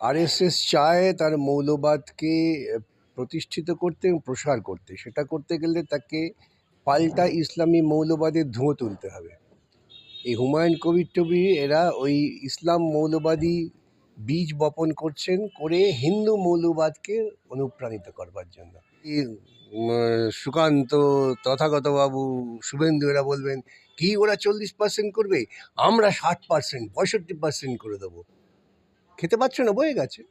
RSS চায় তার মৌলবাদকে প্রতিষ্ঠিত করতে এবং প্রসার করতে। সেটা করতে গেলে তাকে পাল্টা ইসলামী মৌলবাদের ধুঁয়ো তুলতে হবে। এই হুমায়ুন কবির টবির এরা ওই ইসলাম মৌলবাদী বীজ বপন করছেন করে হিন্দু মৌলবাদকে অনুপ্রাণিত করবার জন্য। সুকান্ত তথাগতবাবু, শুভেন্দু, এরা বলবেন, কি ওরা চল্লিশ পার্সেন্ট করবে? আমরা ষাট পার্সেন্ট পঁয়ষট্টি পার্সেন্ট করে দেবো। খেতে পাচ্ছ না বয়ে গেছে।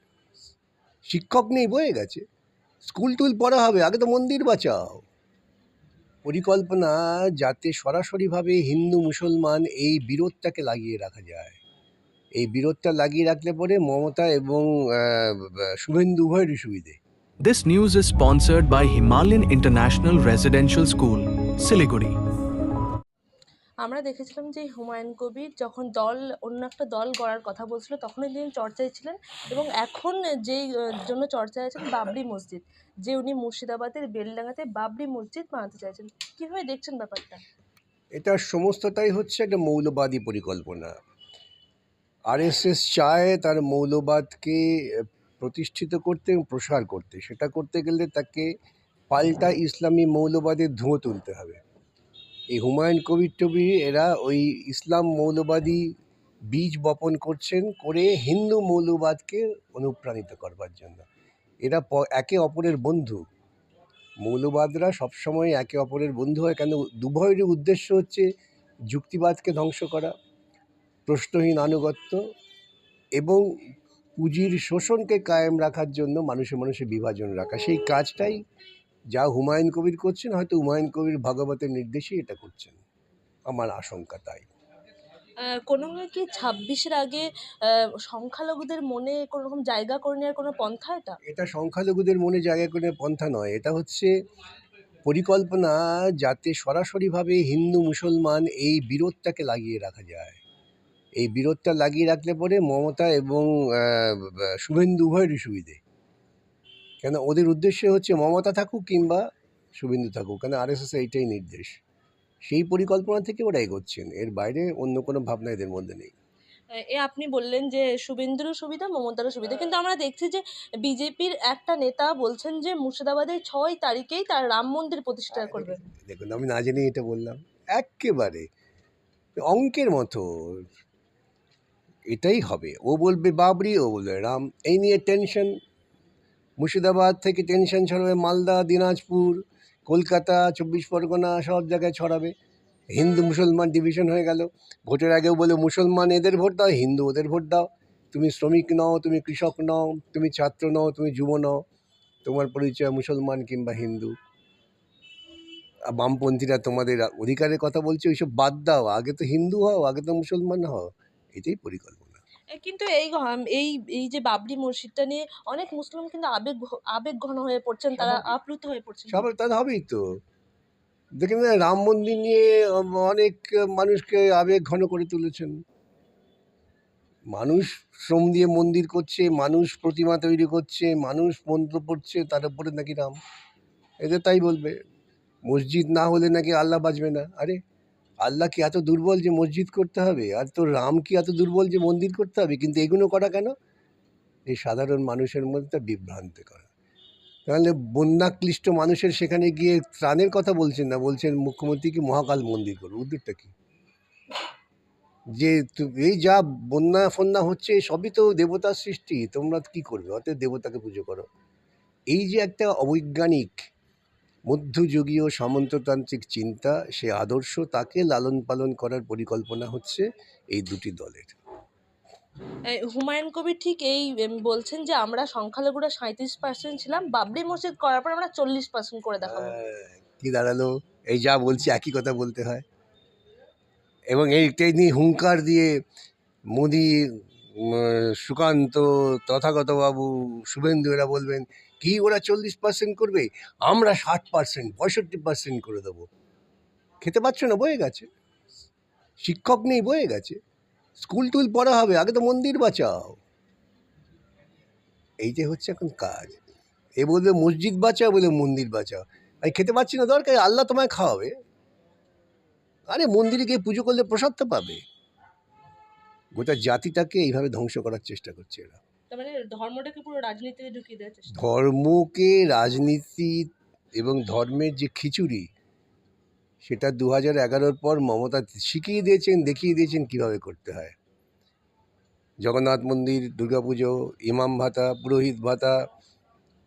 শিক্ষক নেই বয়ে গেছে। স্কুল টুল পড়া হবে আগে তো মন্দির বাঁচাও। পরিকল্পনা যাতে সরাসরিভাবে হিন্দু মুসলমান এই বিরোধটাকে লাগিয়ে রাখা যায়। এই বিরোধটা লাগিয়ে রাখলে পরে মমতা এবং শুভেন্দু উভয়েরই সুবিধে। This news is sponsored by Himalayan International Residential School, Siliguri. আমরা দেখেছিলাম যে হুমায়ুন কবির যখন দল, অন্য একটা দল গড়ার কথা বলছিল, তখনই তিনি চর্চায় ছিলেন এবং এখন যেই জন্য চর্চায় আছেন বাবরি মসজিদ, যে উনি মুর্শিদাবাদের বেলডাঙ্গাতে বাবরি মসজিদ বানাতে চাইছেন। কীভাবে দেখছেন ব্যাপারটা? এটা সমস্তটাই হচ্ছে একটা মৌলবাদী পরিকল্পনা। আরএসএস চায় তার মৌলবাদকে প্রতিষ্ঠিত করতে এবং প্রসার করতে। সেটা করতে গেলে তাকে পাল্টা ইসলামী মৌলবাদের ধুঁয়ো তুলতে হবে। এই হুমায়ুন কবির টবির এরা ওই ইসলাম মৌলবাদী বীজ বপন করছেন করে হিন্দু মৌলবাদকে অনুপ্রাণিত করবার জন্য। এরা একে অপরের বন্ধু। মৌলবাদরা সবসময় একে অপরের বন্ধু হয়। কেন? দুভয়েরই উদ্দেশ্য হচ্ছে যুক্তিবাদকে ধ্বংস করা, প্রশ্নহীন আনুগত্য এবং পুঁজির শোষণকে কায়েম রাখার জন্য মানুষে মানুষে বিভাজন রাখা। সেই কাজটাই যা হুমায়ুন কবির করছেন হয়তো হুমায়ুন কবির ভাগবতের নির্দেশেই এটা করছেন। আমার আশঙ্কা তাই। কোনোভাবে কি ছাব্বিশের আগে সংখ্যালঘুদের মনে কোনো রকম জায়গা করে নেওয়ার কোনো পন্থা এটা? এটা সংখ্যালঘুদের মনে জায়গা করে পন্থা নয়। এটা হচ্ছে পরিকল্পনা যাতে সরাসরিভাবে হিন্দু মুসলমান এই বিরোধটাকে লাগিয়ে রাখা যায়। এই বিরোধটা লাগিয়ে রাখলে পরে মমতা এবং শুভেন্দু উভয়েরই সুবিধে। কেন ওদের উদ্দেশ্য হচ্ছে মমতা থাকুক কিংবা শুভেন্দু থাকুক কেন আরএসএস এইটাই নির্দেশ? সেই পরিকল্পনা থেকে ওরা এগোচ্ছেন এর বাইরে অন্য কোনো ভাবনা এদের মধ্যে নেই। এ আপনি বললেন যে শুভেন্দুরও সুবিধা মমতারও সুবিধা কিন্তু আমরা দেখছি যে বিজেপির একটা নেতা বলছেন যে মুর্শিদাবাদের ছয় তারিখেই তার রাম মন্দির প্রতিষ্ঠা করবে। দেখুন আমি না জেনেই এটা বললাম। একেবারে অঙ্কের মতো। এটাই হবে। ও বলবে বাবরি ও বলবে রাম এই নিয়ে টেনশন মুর্শিদাবাদ থেকে টেনশন ছড়াবে, মালদা, দিনাজপুর, কলকাতা, চব্বিশ পরগনা সব জায়গায় ছড়াবে। হিন্দু, মুসলমান ডিভিশন হয়ে গেল। ভোটের আগেও বলে, মুসলমান এদের ভোট দাও, হিন্দু ওদের ভোট দাও। তুমি শ্রমিক নও, তুমি কৃষক নও, তুমি ছাত্র নও, তুমি যুব নও। তোমার পরিচয় মুসলমান কিংবা হিন্দু। বামপন্থীরা তোমাদের অধিকারের কথা বলছে, ওইসব বাদ দাও, আগে তো হিন্দু হও, আগে তো মুসলমান হও। এটাই পরিকল্পনা। কিন্তু এই এই এই যে বাবরি মসজিদটা নিয়ে অনেক মুসলিম কিন্তু আবেগ আবেগ ঘন হয়ে পড়ছেন তারা আপ্লুত হয়ে পড়ছেন। সবাই তাহলে হবেই তো। দেখেন না রাম মন্দির নিয়ে অনেক মানুষকে আবেগ ঘন করে তুলেছেন। মানুষ শ্রম দিয়ে মন্দির করছে মানুষ প্রতিমা তৈরি করছে মানুষ মন্ত্র পড়ছে তার উপরে নাকি রাম। এদের তাই বলবে মসজিদ না হলে নাকি আল্লাহ বাঁচবে না। আরে আল্লাহ কি এত দুর্বল যে মসজিদ করতে হবে, আর তো রাম কি এত দুর্বল যে মন্দির করতে হবে, কিন্তু এগুলো করা কেন? এই সাধারণ মানুষের মধ্যে তা বিভ্রান্ত করা। তাহলে বন্যাক্লিষ্ট মানুষের সেখানে গিয়ে ত্রাণের কথা বলছেন না, বলছেন মুখ্যমন্ত্রী কি মহাকাল মন্দির করো উদ্যোগটা কি? যে এই যা বন্যা ফন্যা হচ্ছে, সবই তো দেবতার সৃষ্টি, তোমরা কি করবে? অতএব দেবতাকে পুজো করো। এই যে একটা অবৈজ্ঞানিক মধ্যযুগীয় সামন্ততান্ত্রিক চিন্তা সে আদর্শ তাকে লালন পালন করার পরিকল্পনা হচ্ছে এই দুটি দলের। হুমায়ুন কবির ঠিক এই বলছেন যে আমরা সংখ্যালঘুরা সাঁত্রিশ পার্সেন্ট ছিলাম বাবরি মসজিদ করার পর আমরা চল্লিশ পার্সেন্ট করে দেখাবো। হ্যাঁ, কি দাঁড়াল? এই যা বলছি একই কথা বলতে হয়। এবং এইটাই নিয়ে হুঙ্কার দিয়ে মোদি সুকান্ত তথাগতবাবু শুভেন্দু এরা বলবেন, কি ওরা চল্লিশ পার্সেন্ট করবে? আমরা ষাট পার্সেন্ট পঁয়ষট্টি পার্সেন্ট করে দেবো। খেতে পাচ্ছ না? বয়ে গেছে। শিক্ষক নেই, বয়ে গেছে। স্কুল টুল পড়া হবে, আগে তো মন্দির বাঁচাও। এই যে হচ্ছে এখন কাজ। এ বলবে, মসজিদ বাঁচাও বলে মন্দির বাঁচাও। আমি খেতে পাচ্ছি না, দরকার, আল্লাহ তোমায় খাওয়াবে। আরে মন্দিরে গিয়ে পুজো করলে প্রসাদ তো পাবে। গোটা জাতিটাকে এইভাবে ধ্বংস করার চেষ্টা করছে এরা। মানে ধর্মটাকে পুরো রাজনীতিতে ঢুকিয়ে দেওয়ার চেষ্টা ধর্মকে রাজনীতি এবং ধর্মের যে খিচুড়ি সেটা দু হাজার এগারোর পর মমতা শিখিয়ে দিয়েছেন দেখিয়ে দিয়েছেন কীভাবে করতে হয়। জগন্নাথ মন্দির দুর্গাপুজো ইমাম ভাতা পুরোহিত ভাতা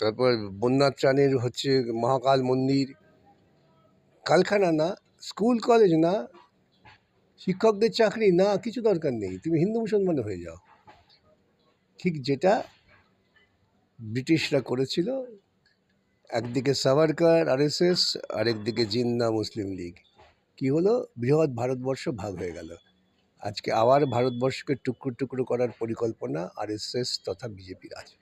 তারপর বন্যা ত্রাণের হচ্ছে মহাকাল মন্দির কালখানা না স্কুল কলেজ না শিক্ষকদের চাকরি? না, কিছু দরকার নেই। তুমি হিন্দু মুসলমান হয়ে যাও। ঠিক যেটা ব্রিটিশরা করেছিল, একদিকে সাভারকার, আরএসএস, আরেকদিকে জিন্না মুসলিম লীগ। কি হলো? বৃহৎ ভারতবর্ষ ভাগ হয়ে গেল। আজকে আবার ভারতবর্ষকে টুকরো টুকরো করার পরিকল্পনা আরএসএস তথা বিজেপির আছে।